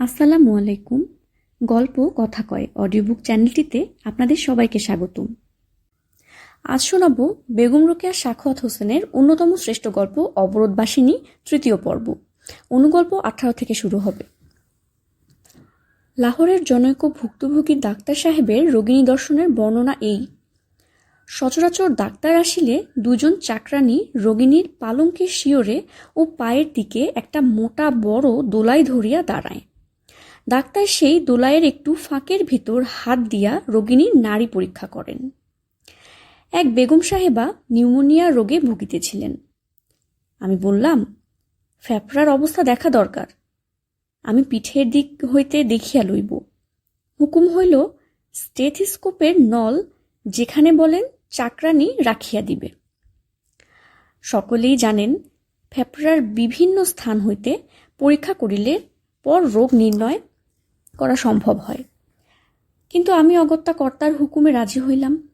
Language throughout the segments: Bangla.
আসসালামু আলাইকুম। গল্প কথা কয় অডিও বুক চ্যানেলটিতে আপনাদের সবাইকে স্বাগতম। আজ শোনাব বেগম রোকেয়া সাখাওয়াত হোসেনের অন্যতম শ্রেষ্ঠ গল্প অবরোধবাসিনী তৃতীয় পর্ব। অনুগল্প আঠারো থেকে শুরু হবে। লাহোরের জনৈক ভুক্তভোগী ডাক্তার সাহেবের রোগিণী দর্শনের বর্ণনা এই। সচরাচর ডাক্তার আসিলে দুজন চাকরানি রোগিণীর পালঙ্কের শিওরে ও পায়ের দিকে একটা মোটা বড় দোলাই ধরিয়া দাঁড়ায়। ডাক্তার সেই দোলাইয়ের একটু ফাঁকের ভিতর হাত দিয়া রোগিণীর নাড়ি পরীক্ষা করেন। এক বেগম সাহেবা নিউমোনিয়া রোগে ভুগিতেছিলেন। আমি বললাম ফ্যাপড়ার অবস্থা দেখা দরকার। আমি পিঠের দিক হইতে দেখিয়া লইব। হুকুম হইল, স্টেথিস্কোপের নল যেখানে বলেন চাকরানি রাখিয়া দিবে। সকলেই জানেন ফেফড়ার বিভিন্ন স্থান হইতে পরীক্ষা করিলে পর রোগ নির্ণয় করা সম্ভব হয়। কিন্তু আমি অগত্যা কর্তার হুকুমে রাজি হইলাম।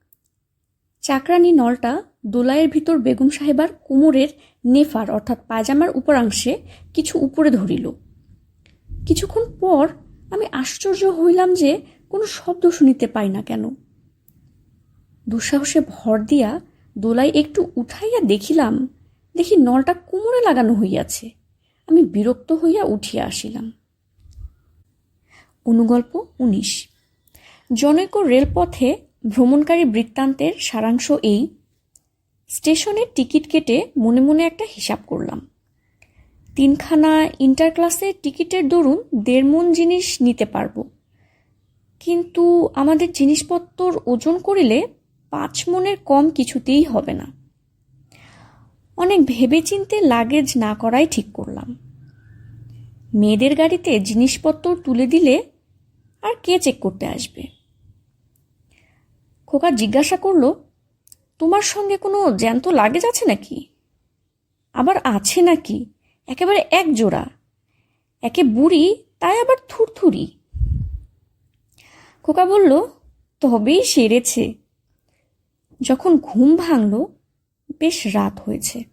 চাকরানি নলটা দোলাইয়ের ভিতর বেগম সাহেবার কোমরের নেফার অর্থাৎ পায়জামার উপরাংশে কিছু উপরে ধরিল। কিছুক্ষণ পর আমি আশ্চর্য হইলাম যে কোনো শব্দ শুনিতে পাই না কেন। দুঃসাহসে ভর দিয়া দোলাই একটু উঠাইয়া দেখিলাম, দেখি নলটা কোমরে লাগানো হইয়াছে। আমি বিরক্ত হইয়া উঠিয়া আসিলাম। অনুগল্প উনিশ। জনৈক রেলপথে ভ্রমণকারী বৃত্তান্তের সারাংশ এই। স্টেশনের টিকিট কেটে মনে মনে একটা হিসাব করলাম। তিনখানা ইন্টার ক্লাসের টিকিটের দরুন দেড় মন জিনিস নিতে পারব। কিন্তু আমাদের জিনিসপত্র ওজন করিলে পাঁচ মনের কম কিছুতেই হবে না। অনেক ভেবেচিন্তে লাগেজ না করাই ঠিক করলাম। মেয়েদের গাড়িতে জিনিসপত্র তুলে দিলে আর কে চেক করতে আসবে? খোকা জিজ্ঞাসা করল, তোমার সঙ্গে কোনো জ্যান্ত লাগেজ আছে নাকি? আবার আছে নাকি? একেবারে এক জোড়া একে বুড়ি, তাই আবার থুরথুরি। খোকা বলল, তবেই সেরেছে। যখন ঘুম ভাঙল, বেশ রাত হয়েছে।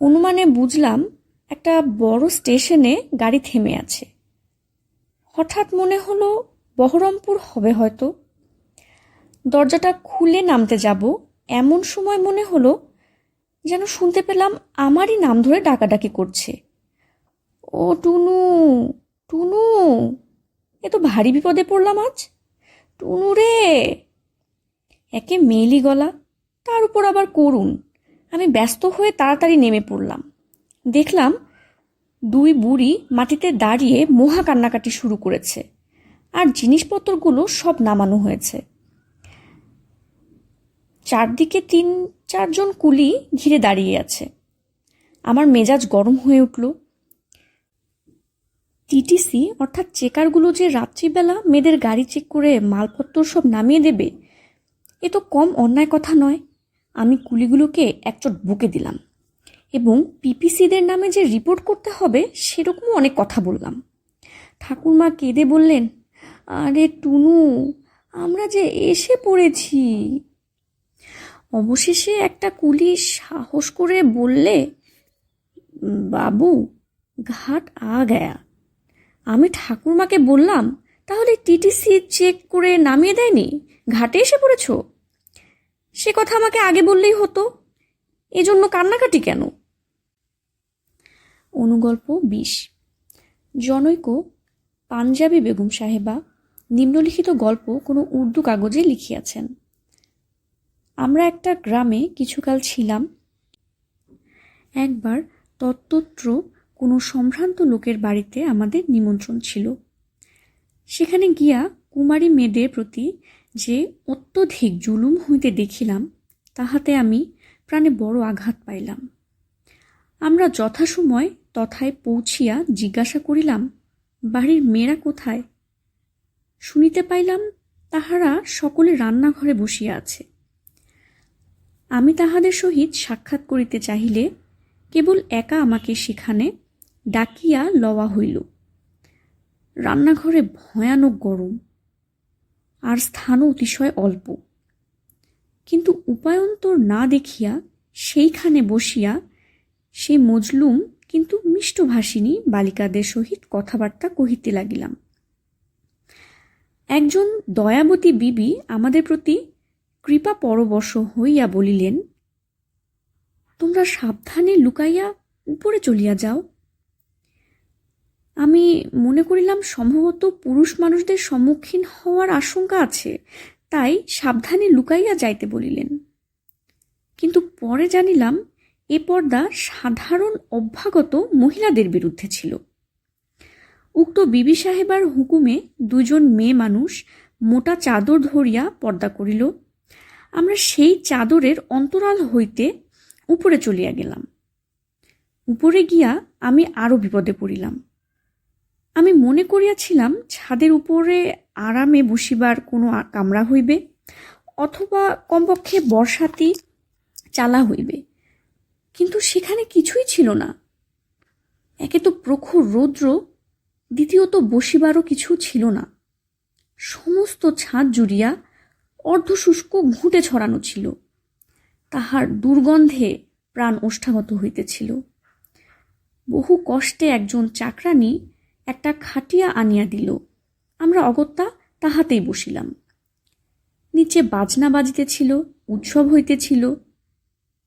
অনুমানে বুঝলাম, একটা বড় স্টেশনে গাড়ি থেমে আছে। হঠাৎ মনে হলো বহরমপুর হবে হয়তো। দরজাটা খুলে নামতে যাব, এমন সময় মনে হলো যেন শুনতে পেলাম আমারই নাম ধরে ডাকাডাকি করছে। ও টুনু টুনু, এ তো ভারী বিপদে পড়লাম আজ। টুনু রে, একে মেলি গলা, তার উপর আবার করুন আমি ব্যস্ত হয়ে তাড়াতাড়ি নেমে পড়লাম। দেখলাম দুই বুড়ি মাটিতে দাঁড়িয়ে মহা কান্নাকাটি শুরু করেছে। আর জিনিসপত্রগুলো সব নামানো হয়েছে। চারদিকে তিন, চারজন কুলি ঘিরে দাঁড়িয়ে আছে। আমার মেজাজ গরম হয়ে উঠল। টিটিসি অর্থাৎ চেকারগুলো যে রাত্রিবেলা মেয়েদের গাড়ি চেক করে মালপত্র সব নামিয়ে দেবে, এ তো কম অন্যায় কথা নয়। আমি কুলিগুলোকে একচট বুকে দিলাম। এবং পিপিসিদের নামে যে রিপোর্ট করতে হবে, সেরকমও অনেক কথা বললাম। ঠাকুরমা কেঁদে বললেন, আরে টুনু, আমরা যে এসে পড়েছি। অবশেষে একটা কুলি সাহস করে বললে, বাবু, ঘাট আ গয়া। আমি ঠাকুরমাকে বললাম, তাহলে টিটিসি চেক করে নামিয়ে দেয়নি? ঘাটে এসে পড়েছ? সে কথা আমাকে আগে বললেই হতো। এজন্য কান্নাকাটি কেন? অনুগল্প বিশ। জনৈক পাঞ্জাবি বেগম সাহেবা নিম্নলিখিত গল্প কোনো উর্দু কাগজে লিখিয়াছেন। আমরা একটা গ্রামে কিছুকাল ছিলাম। একবার তত্ত্বত্র কোনো সম্ভ্রান্ত লোকের বাড়িতে আমাদের নিমন্ত্রণ ছিল। সেখানে গিয়া কুমারী মেয়েদের প্রতি যে অত্যধিক জুলুম হইতে দেখিলাম, তাহাতে আমি প্রাণে বড় আঘাত পাইলাম। আমরা যথাসময় তথায় পৌঁছিয়া জিজ্ঞাসা করিলাম, বাড়ির মেয়েরা কোথায়? শুনিতে পাইলাম তাহারা সকলে রান্নাঘরে বসিয়া আছে। আমি তাহাদের সহিত সাক্ষাৎ করিতে চাহিলে কেবল একা আমাকে সেখানে ডাকিয়া লওয়া হইল। রান্নাঘরে ভয়ানক গরম, আর স্থানও অতিশয় অল্প। কিন্তু উপায়ন্তর না দেখিয়া সেইখানে বসিয়া সে মজলুম কিন্তু মিষ্টভাষিনী বালিকাদের সহিত কথাবার্তা কহিতে লাগিলাম। একজন দয়াবতী বিবি আমাদের প্রতি কৃপা পরবশ হইয়া বলিলেন, তোমরা সাবধানে লুকাইয়া উপরে চলিয়া যাও। আমি মনে করিলাম সম্ভবত পুরুষ মানুষদের সম্মুখীন হওয়ার আশঙ্কা আছে, তাই সাবধানে লুকাইয়া যাইতে বলিলেন। কিন্তু পরে জানিলাম এ পর্দা সাধারণ অভ্যাগত মহিলাদের বিরুদ্ধে ছিল। উক্ত বিবি সাহেবার হুকুমে দুজন মেয়ে মানুষ মোটা চাদর ধরিয়া পর্দা করিল। আমরা সেই চাদরের অন্তরাল হইতে উপরে চলিয়া গেলাম। উপরে গিয়া আমি আরও বিপদে পড়িলাম। আমি মনে করিয়াছিলাম, ছাদের উপরে আরামে বসিবার কোনো কামরা হইবে, অথবা কমপক্ষে বর্ষাতি চালা হইবে। কিন্তু সেখানে কিছুই ছিল না। একে তো প্রখর রৌদ্র, দ্বিতীয়ত বসিবারও কিছু ছিল না। সমস্ত ছাদ জুড়িয়া অর্ধশুষ্ক ঘুঁটে ছড়ানো ছিল। তাহার দুর্গন্ধে প্রাণ ওষ্ঠাগত হইতেছিল। বহু কষ্টে একজন চাকরানী একটা খাটিয়া আনিয়া দিল। আমরা অগত্যা তাহাতেই বসিলাম। নিচে বাজনা বাজিতেছিল, উৎসব হইতেছিল।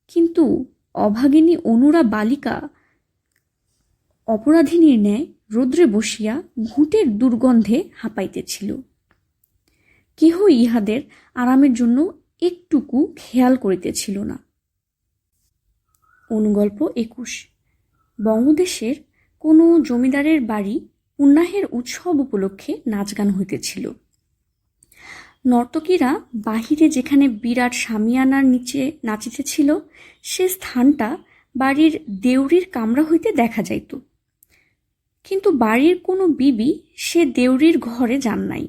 কিন্তু অভাগিনী অনুরা বালিকা অপরাধিনীর ন্যায় রৌদ্রে বসিয়া ঘুঁটের দুর্গন্ধে হাঁপাইতেছিল। কেহ ইহাদের আরামের জন্য একটুকু খেয়াল করিতেছিল না। অনুগল্প একুশ। বঙ্গদেশের কোনো জমিদারের বাড়ি উন্নাহের উৎসব উপলক্ষে নাচ গান হইতেছিল। নর্তকীরা বাহিরে যেখানে বিরাট সামিয়ানার নিচে নাচিতেছিল, সে স্থানটা বাড়ির দেউরির কামরা হইতে দেখা যাইত। কিন্তু বাড়ির কোনো বিবি সে দেউরির ঘরে যান নাই।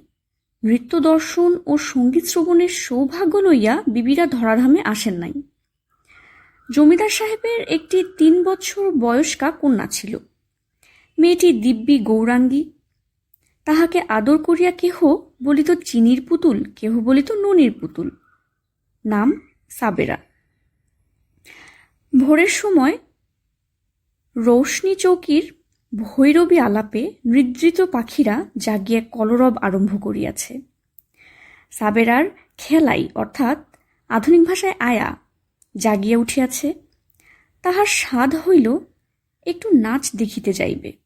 নৃত্য দর্শন ও সংগীত শ্রবণের সৌভাগ্য লইয়া বিবিরা ধরাধামে আসেন নাই। জমিদার সাহেবের একটি তিন বছর বয়স্কা কন্যা ছিল। মেয়েটি দিব্যি গৌরাঙ্গী তাহাকে আদর করিয়া কেহ বলিত চিনির পুতুল, কেহ বলিত ননির পুতুল। নাম সাবেরা। ভোরের সময় রৌশনি চৌকির ভৈরবী আলাপে নিদ্রিত পাখিরা জাগিয়া কলরব আরম্ভ করিয়াছে। সাবেরার খেলাই, অর্থাৎ আধুনিক ভাষায় আয়া, জাগিয়া উঠিয়াছে। তাহার স্বাদ হইল, একটু নাচ দেখিতে যাইবে।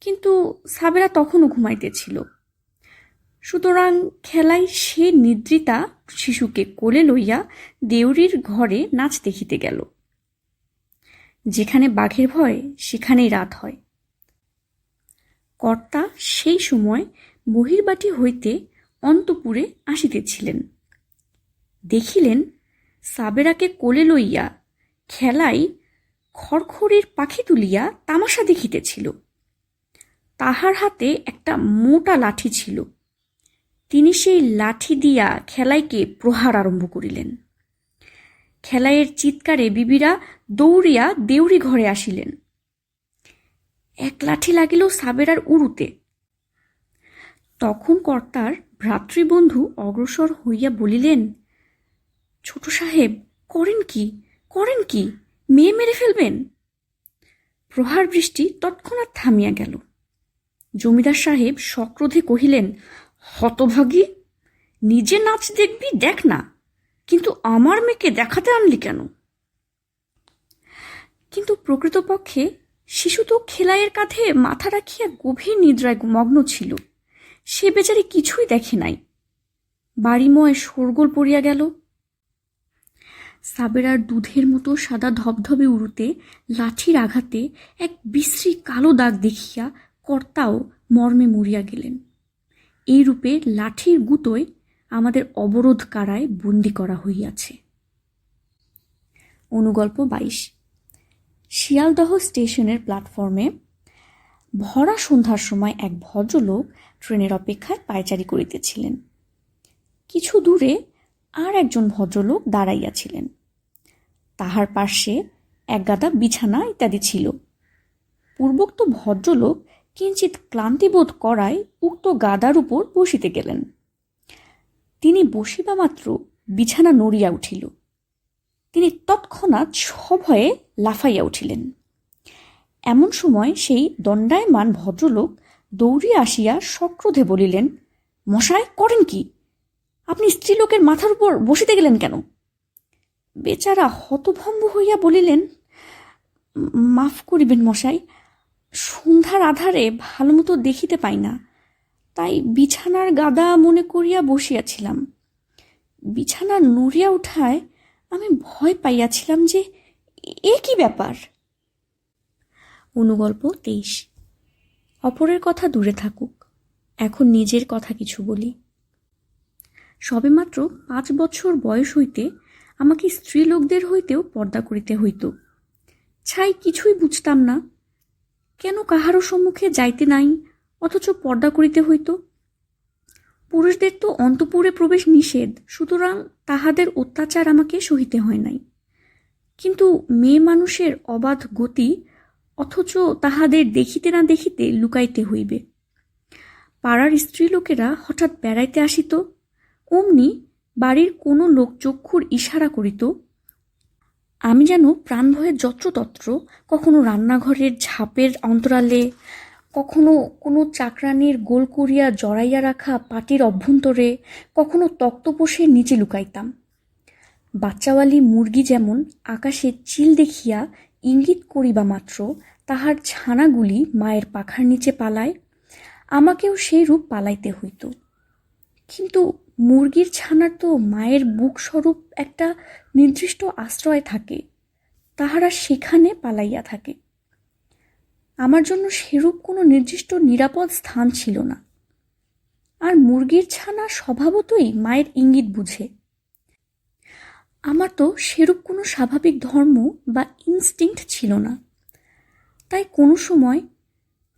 কিন্তু সাবেরা তখনও ঘুমাইতেছিল সুতরাং খেলায় সে নিদ্রিতা শিশুকে কোলে লইয়া দেউরির ঘরে নাচ দেখিতে গেল। যেখানে বাঘের ভয়, সেখানেই রাত হয়। কর্তা সেই সময় বহির্বাটি হইতে অন্তপুরে আসিতেছিলেন। দেখিলেন সাবেরাকে কোলে লইয়া খেলাই খড়খড়ির পাখি তুলিয়া তামাশা দেখিতেছিল। তাহার হাতে একটা মোটা লাঠি ছিল। তিনি সেই লাঠি দিয়া খেলাইকে প্রহার আরম্ভ করিলেন। খেলাইয়ের চিৎকারে বিবিরা দৌড়িয়া দেউরি ঘরে আসিলেন। এক লাঠি লাগিল সাবেরার উরুতে। তখন কর্তার ভ্রাতৃবন্ধু অগ্রসর হইয়া বলিলেন, ছোট সাহেব, করেন কি? করেন কি? মেয়ে মেরে ফেলবেন? প্রহার বৃষ্টি তৎক্ষণাৎ থামিয়া গেল। জমিদার সাহেব সক্রোধে কহিলেন, হতভাগী, নিজে নাচ দেখবি দেখ না, কিন্তু আমার মেয়েকে দেখাতে আনলি কেন? কিন্তু প্রকৃতপক্ষে শিশু তো খেলাইয়ের কাঁধে মাথা রাখিয়া গভীর নিদ্রায় মগ্ন ছিল। সে বেচারি কিছুই দেখে নাই। বাড়িময় শোরগোল পড়িয়া গেল। সাবেরার দুধের মতো সাদা ধবধবে উড়ুতে লাঠির আঘাতে এক বিশ্রী কালো দাগ দেখিয়া কর্তাও মর্মে মরিয়া গেলেন। এই রূপে লাঠির গুতোয় আমাদের অবরোধ কারায় বন্দি করা হইয়াছে। অনুগল্প বাইশ। শিয়ালদহ স্টেশনের প্ল্যাটফর্মে ভরা সন্ধ্যার সময় এক ভদ্রলোক ট্রেনের অপেক্ষায় পায়চারি করিতেছিলেন। কিছু দূরে আর একজন ভদ্রলোক দাঁড়াইয়াছিলেন। তাহার পার্শ্বে একগাদা বিছানা ইত্যাদি ছিল। পূর্বোক্ত ভদ্রলোক কিঞ্চিত ক্লান্তিবোধ করায় উক্ত গাদার উপর বসিতে গেলেন। তিনি বসিবা মাত্র বিছানা নড়িয়া উঠিল। তিনি তৎক্ষণাৎ সভয়ে লাফাইয়া উঠিলেন। এমন সময় সেই দণ্ডায়মান ভদ্রলোক দৌড়িয়া আসিয়া সক্রোধে বলিলেন, মশাই, করেন কি? আপনি স্ত্রীলোকের মাথার উপর বসিতে গেলেন কেন? বেচারা হতভম্ব হইয়া বলিলেন মাফ করিবেন মশাই সন্ধ্যার আধারে ভালো মতো দেখিতে পাই না। তাই বিছানার গাদা মনে করিয়া বসিয়াছিলাম। বিছানা নড়িয়া উঠায় আমি ভয় পাইয়াছিলাম যে এ কি ব্যাপার? অনুগল্প তেইশ। অপরের কথা দূরে থাকুক, এখন নিজের কথা কিছু বলি। সবেমাত্র পাঁচ বছর বয়স হইতে আমাকে স্ত্রীলোকদের হইতেও পর্দা করিতে হইত। ছাই কিছুই বুঝতাম না কেন কাহারও সম্মুখে যাইতে নাই, অথচ পর্দা করিতে হইত? পুরুষদের তো অন্তপুরে প্রবেশ নিষেধ, সুতরাং তাহাদের অত্যাচার আমাকে সহিতে হয় নাই। কিন্তু মেয়ে মানুষের অবাধ গতি, অথচ তাহাদের দেখিতে না দেখিতে লুকাইতে হইবে। পাড়ার স্ত্রীলোকেরা হঠাৎ বেড়াইতে আসিত, অমনি বাড়ির কোনো লোক চক্ষুর ইশারা করিত আমি যেন প্রাণভয়ে যত্রতত্র, কখনো রান্নাঘরের ঝাপের অন্তরালে, কখনো কোনো চাকরানির গোল করিয়া জড়াইয়া রাখা পাটির অভ্যন্তরে, কখনো তক্তপোষের নিচে লুকাইতাম। বাচ্চাওয়ালি মুরগি যেমন আকাশে চিল দেখিয়া ইঙ্গিত করিবা মাত্র, তাহার ছানাগুলি মায়ের পাখার নিচে পালায়, আমাকেও সেই রূপ পালাইতে হইত। কিন্তু মুরগির ছানার তো মায়ের বুক স্বরূপ একটা নির্দিষ্ট আশ্রয় থাকে, তাহারা সেখানে পালাইয়া থাকে। আমার জন্য সেরূপ কোনো নির্দিষ্ট নিরাপদ স্থান ছিল না। আর মুরগির ছানা স্বভাবতই মায়ের ইঙ্গিত বুঝে। আমার তো সেরূপ কোনো স্বাভাবিক ধর্ম বা ইনস্টিংক্ট ছিল না। তাই কোনো সময়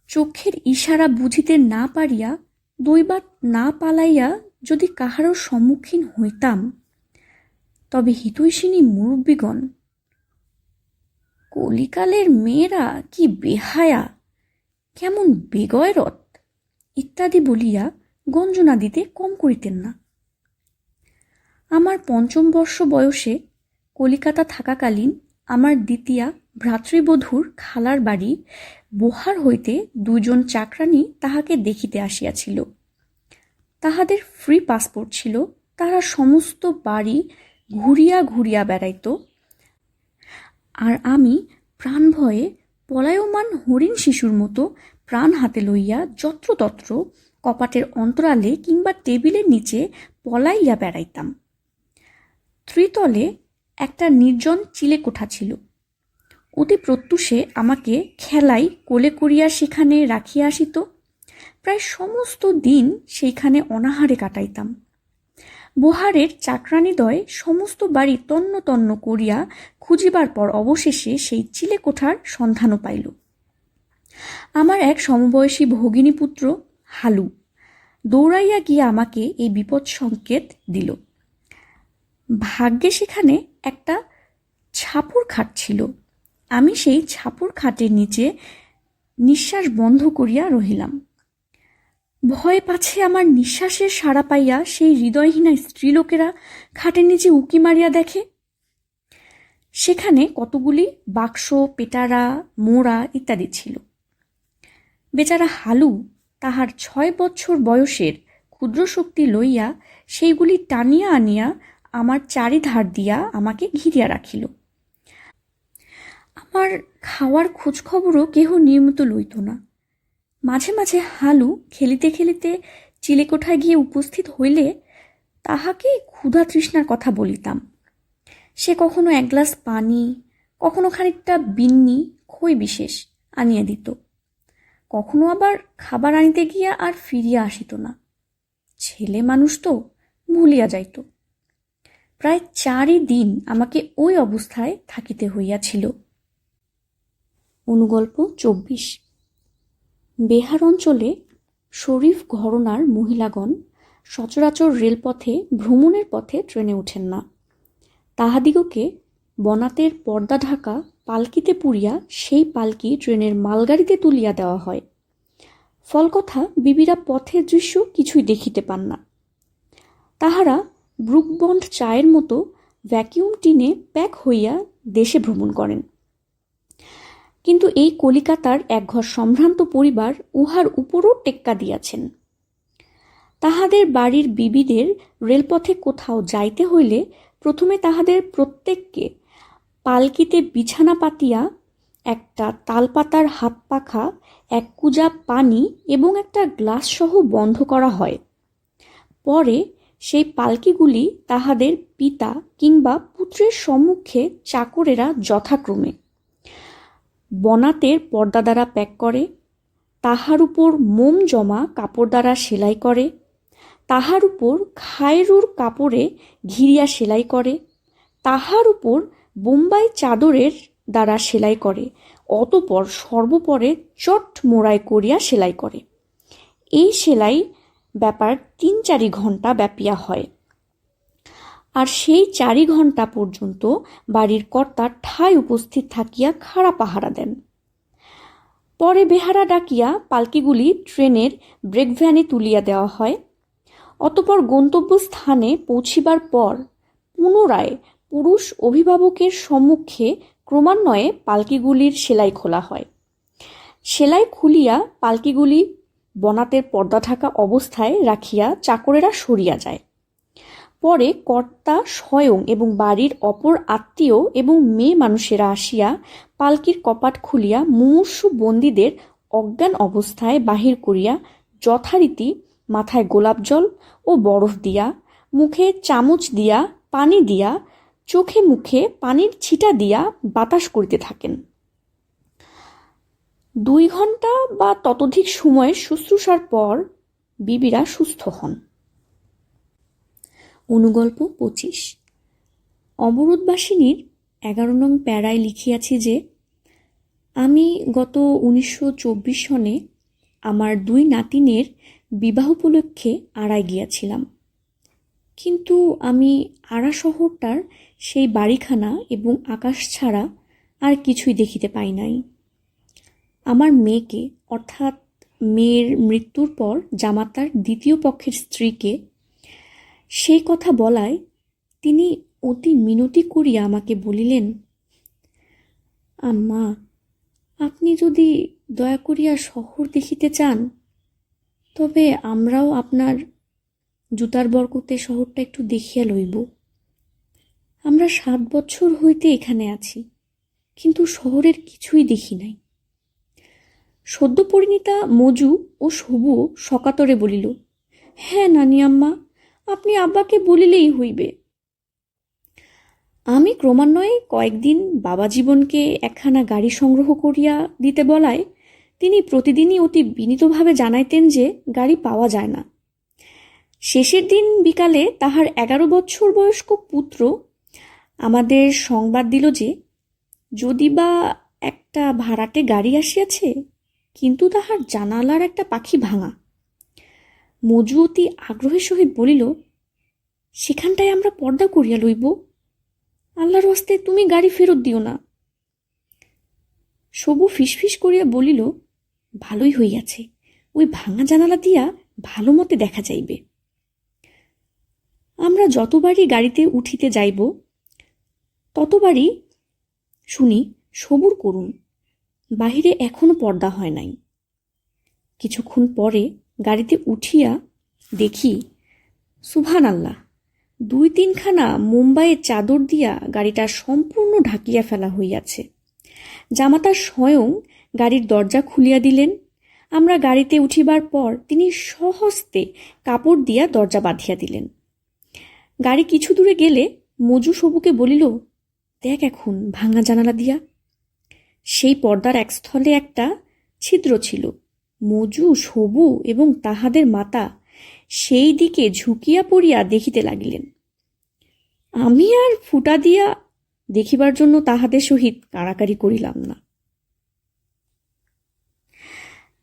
চোখের ইশারা বুঝিতে না পারিয়া দৈবাত না পালাইয়া যদি কাহারও সম্মুখীন হইতাম, তবে হিতৈষিনী মুরব্বীগণ, কলিকালের মেয়েরা কি বেহায়া, কেমন বেগয়রত ইত্যাদি বলিয়া গঞ্জনা দিতে কম করিতেন না। আমার পঞ্চম বর্ষ বয়সে কলিকাতা থাকাকালীন আমার দ্বিতীয়া ভ্রাতৃবধূর খালার বাড়ি বোহার হইতে দুজন চাকরানি তাহাকে দেখিতে আসিয়াছিল। তাহাদের ফ্রি পাসপোর্ট ছিল। তারা সমস্ত বাড়ি ঘুরিয়া ঘুরিয়া বেড়াইত। আর আমি প্রাণ ভয়ে পলায়মান হরিণ শিশুর মতো প্রাণ হাতে লইয়া যত্রতত্র কপাটের অন্তরালে কিংবা টেবিলের নিচে পলাইয়া বেড়াইতাম। ত্রিতলে একটা নির্জন চিলে কোঠা ছিল। অতি প্রত্যুষে আমাকে খেলাই কোলে করিয়া সেখানে রাখিয়া আসিত। প্রায় সমস্ত দিন সেইখানে অনাহারে কাটাইতাম। বোহারের চাকরানিদয় সমস্ত বাড়ি তন্ন তন্ন করিয়া খুঁজিবার পর অবশেষে সেই চিলে কোঠার সন্ধানও পাইল। আমার এক সমবয়সী ভগিনী পুত্র, হালু, দৌড়াইয়া গিয়া আমাকে এই বিপদ সংকেত দিল। ভাগ্যে সেখানে একটা ছাপুর খাট ছিল। আমি সেই ছাপুর খাটের নিচে নিঃশ্বাস বন্ধ করিয়া রহিলাম। ভয় পাছে আমার নিঃশ্বাসের সাড়া পাইয়া সেই হৃদয়হীনা স্ত্রীলোকেরা খাটের নিচে উকি মারিয়া দেখে। সেখানে কতগুলি বাক্স, পেটারা, মোড়া ইত্যাদি ছিল। বেচারা হালু তাহার ছয় বছর বয়সের ক্ষুদ্র শক্তি লইয়া সেইগুলি টানিয়া আনিয়া আমার চারিধার দিয়া আমাকে ঘিরিয়া রাখিল। আমার খাওয়ার খোঁজখবরও কেহ নিয়মিত লইত না। মাঝে মাঝে হালু খেলিতে খেলিতে চিলেকোঠায় গিয়ে উপস্থিত হইলে তাহাকে ক্ষুধা তৃষ্ণার কথা বলিতাম। সে কখনো এক গ্লাস পানি, কখনো খানিকটা বিন্নি, খই বিশেষ আনিয়া দিত। কখনো আবার খাবার আনিতে গিয়া আর ফিরিয়া আসিত না। ছেলে মানুষ তো ভুলিয়া যাইত। প্রায় চারই দিন আমাকে ওই অবস্থায় থাকিতে হইয়াছিল। অনুগল্প চব্বিশ। বেহার অঞ্চলে শরীফ ঘরনার মহিলাগণ সচরাচর রেলপথে ভ্রমণের পথে ট্রেনে ওঠেন না। তাহাদিগকে বনাতের পর্দা ঢাকা পালকিতে পুরিয়া সেই পালকি ট্রেনের মালগাড়িতে তুলিয়া দেওয়া হয়। ফলকথা বিবিরা পথের দৃশ্য কিছুই দেখিতে পান না। তাহারা ব্রুকবন্ড চায়ের মতো ভ্যাকিউম টিনে প্যাক হইয়া দেশে ভ্রমণ করেন। কিন্তু এই কলিকাতার একঘর সম্ভ্রান্ত পরিবার উহার উপরও টেক্কা দিয়াছেন। তাহাদের বাড়ির বিবিদের রেলপথে কোথাও যাইতে হইলে প্রথমে তাহাদের প্রত্যেককে পালকিতে বিছানা পাতিয়া, একটা তালপাতার হাত পাখা, এক কুজা পানি এবং একটা গ্লাস সহ বন্ধ করা হয়। পরে সেই পালকিগুলি তাহাদের পিতা কিংবা পুত্রের সম্মুখে চাকরেরা যথাক্রমে বনাতের পর্দা দ্বারা প্যাক করে, তাহার উপর মোম জমা কাপড় দ্বারা সেলাই করে, তাহার উপর খায়রুর কাপড়ে ঘিরিয়া সেলাই করে, তাহার উপর বোম্বাই চাদরের দ্বারা সেলাই করে, অতপর সর্বপরে চট মোড়াই করিয়া সেলাই করে। এই সেলাই ব্যাপার তিন চারি ঘণ্টা ব্যাপিয়া হয়। আর সেই চারি ঘণ্টা পর্যন্ত বাড়ির কর্তা ঠায় উপস্থিত থাকিয়া খাড়া পাহারা দেন। পরে বেহারা ডাকিয়া পালকিগুলি ট্রেনের ব্রেকভ্যানে তুলিয়া দেওয়া হয়। অতপর গন্তব্য স্থানে পৌঁছিবার পর পুনরায় পুরুষ অভিভাবকের সম্মুখে ক্রমান্বয়ে পালকিগুলির সেলাই খোলা হয়। সেলাই খুলিয়া পালকিগুলি বনাতের পর্দা ঢাকা অবস্থায় রাখিয়া চাকরেরা সরিয়া যায়। পরে কর্তা স্বয়ং এবং বাড়ির অপর আত্মীয় এবং মেয়ে মানুষেরা আসিয়া পালকির কপাট খুলিয়া মুমূর্ষু বন্দীদের অজ্ঞান অবস্থায় বাহির করিয়া যথারীতি মাথায় গোলাপ জল ও বরফ দিয়া, মুখে চামচ দিয়া, পানি দিয়া, চোখে মুখে পানির ছিটা দিয়া বাতাস করিতে থাকেন। দুই ঘণ্টা বা ততোধিক সময়ের শুশ্রূষার পর বিবিরা সুস্থ হন। অনুগল্প পঁচিশ। অবরোধবাসিনীর এগারো নং প্যারায় লিখিয়াছি যে, আমি গত উনিশশো চব্বিশ সনে আমার দুই নাতিনের বিবাহ উপলক্ষে আড়ায় গিয়াছিলাম। কিন্তু আমি আড়া শহরটার সেই বাড়িখানা এবং আকাশ ছাড়া আর কিছুই দেখিতে পাই নাই। আমার মেয়েকে, অর্থাৎ মেয়ের মৃত্যুর পর জামাতার দ্বিতীয় পক্ষের স্ত্রীকে সেই কথা বলায় তিনি অতি মিনতি করিয়া আমাকে বলিলেন, আম্মা, আপনি যদি দয়া করিয়া শহর দেখিতে চান, তবে আমরাও আপনার জুতার বরকতে শহরটা একটু দেখিয়া লইব। আমরা সাত বছর হইতে এখানে আছি, কিন্তু শহরের কিছুই দেখি নাই সদ্য পরিণীতা মজু ও সবুও সকাতরে বলিল হ্যাঁ নানি আম্মা আপনি আব্বাকে বলিলেই হইবে। আমি ক্রমান্বয়ে কয়েকদিন বাবা জীবনকে একখানা গাড়ি সংগ্রহ করিয়া দিতে বলায়, তিনি প্রতিদিনই অতি বিনীতভাবে জানাইতেন যে গাড়ি পাওয়া যায় না। শেষের দিন বিকালে তাহার এগারো বছর বয়স্ক পুত্র আমাদের সংবাদ দিল যে, যদি বা একটা ভাড়াটে গাড়ি আসিয়াছে, কিন্তু তাহার জানালার একটা পাখি ভাঙা। মজু অতি আগ্রহের সহিত বলিল, সেখানটায় আমরা পর্দা করিয়া লইব। আল্লাহর হস্তে তুমি গাড়ি ফেরত দিও না। সবু ফিসফিস করিয়া বলিল, ভালোই হইয়াছে। ওই ভাঙা জানালা দিয়া ভালো মতে দেখা যাইবে। আমরা যতবারই গাড়িতে উঠিতে যাইব, ততবারই, শুনি, সবুর করুন বাহিরে এখনও পর্দা হয় নাই। কিছুক্ষণ পরে গাড়িতে উঠিয়া দেখি সুভান আল্লাহ দুই তিনখানা মুম্বাইয়ের চাদর দিয়া গাড়িটা সম্পূর্ণ ঢাকিয়া ফেলা হইয়াছে। জামাতা স্বয়ং গাড়ির দরজা খুলিয়া দিলেন। আমরা গাড়িতে উঠিবার পর তিনি সহস্তে কাপড় দিয়া দরজা বাঁধিয়া দিলেন। গাড়ি কিছু দূরে গেলে মজু সবুকে বলিল, দেখ এখন ভাঙা জানালা দিয়া। সেই পর্দার এক স্থলে একটা ছিদ্র ছিল। মজু, সবু এবং তাহাদের মাতা সেই দিকে ঝুঁকিয়া পড়িয়া দেখিতে লাগিলেন। আমি আর ফুটা দিয়া দেখিবার জন্য তাহাদের সহিত কাড়াকাড়ি করিলাম না।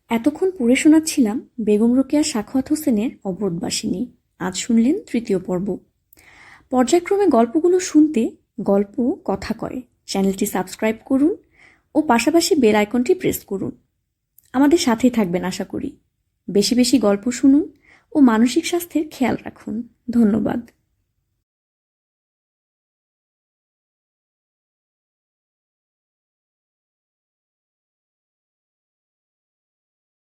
এতক্ষণ পড়ে শোনাচ্ছিলাম বেগম রোকেয়া সাখাওয়াত হোসেনের অবরোধবাসিনী আজ শুনলেন তৃতীয় পর্ব। পর্যায়ক্রমে গল্পগুলো শুনতে গল্প, কথা কয়। চ্যানেলটি সাবস্ক্রাইব করুন ও পাশাপাশি বেল আইকনটি প্রেস করুন। আমাদের সাথেই থাকবেন আশা করি। বেশি বেশি গল্প শুনুন ও মানসিক স্বাস্থ্যের খেয়াল রাখুন। ধন্যবাদ।